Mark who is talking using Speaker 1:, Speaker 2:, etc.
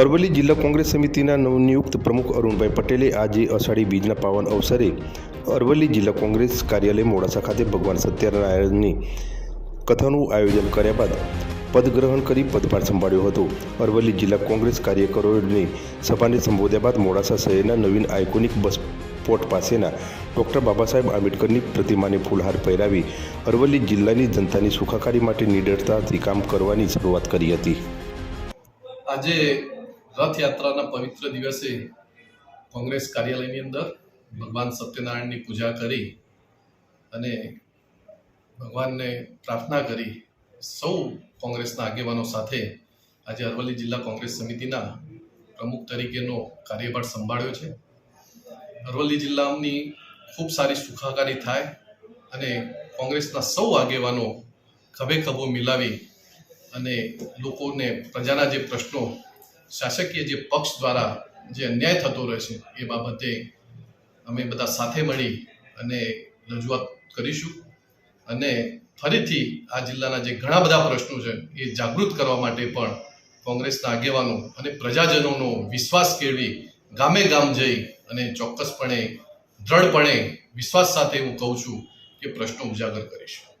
Speaker 1: અરવલ્લી જિલ્લા કોંગ્રેસ સમિતિના નવનિયુક્ત પ્રમુખ અરુણભાઈ પટેલે આજે અષાઢી બીજના પાવન અવસરે અરવલ્લી જિલ્લા કોંગ્રેસ કાર્યાલય મોડાસા ખાતે ભગવાન સત્યનારાયણની કથાનું આયોજન કર્યા બાદ પદગ્રહણ કરી પદભાર સંભાળ્યો હતો. અરવલ્લી જિલ્લા કોંગ્રેસ કાર્યકરોની સભાને સંબોધ્યા બાદ મોડાસા શહેરના નવીન આઇકોનિક બસ પોર્ટ પાસેના ડૉક્ટર બાબા સાહેબ આંબેડકરની પ્રતિમાને ફૂલહાર પહેરાવી અરવલ્લી જિલ્લાની જનતાની સુખાકારી માટે નિડરતાથી કામ કરવાની શરૂઆત કરી હતી.
Speaker 2: આજે રથયાત્રાના પવિત્ર દિવસે કોંગ્રેસ કાર્યાલયની અંદર ભગવાન સત્યનારાયણની પૂજા કરી અને ભગવાનને પ્રાર્થના કરી સૌ કોંગ્રેસના આગેવાનો સાથે આજે અરવલ્લી જિલ્લા કોંગ્રેસ સમિતિના પ્રમુખ તરીકેનો કાર્યભાર સંભાળ્યો છે. અરવલ્લી જિલ્લાની ખૂબ સારી સુખાકારી થાય અને કોંગ્રેસના સૌ આગેવાનો ખભે ખભો મિલાવી અને લોકોને પ્રજાના જે પ્રશ્નો શાસકીય જે પક્ષ દ્વારા જે અન્યાય થતો રહે છે, એ બાબતે અમે બધા સાથે મળી અને રજૂઆત કરીશું અને ફરીથી આ જિલ્લાના જે ઘણા બધા પ્રશ્નો છે, એ જાગૃત કરવા માટે પણ કોંગ્રેસના આગેવાનો અને પ્રજાજનોનો વિશ્વાસ કેળવી ગામે ગામ જઈ અને ચોક્કસપણે, દ્રઢપણે વિશ્વાસ સાથે હું કહું છું કે પ્રશ્નો ઉજાગર કરીશું.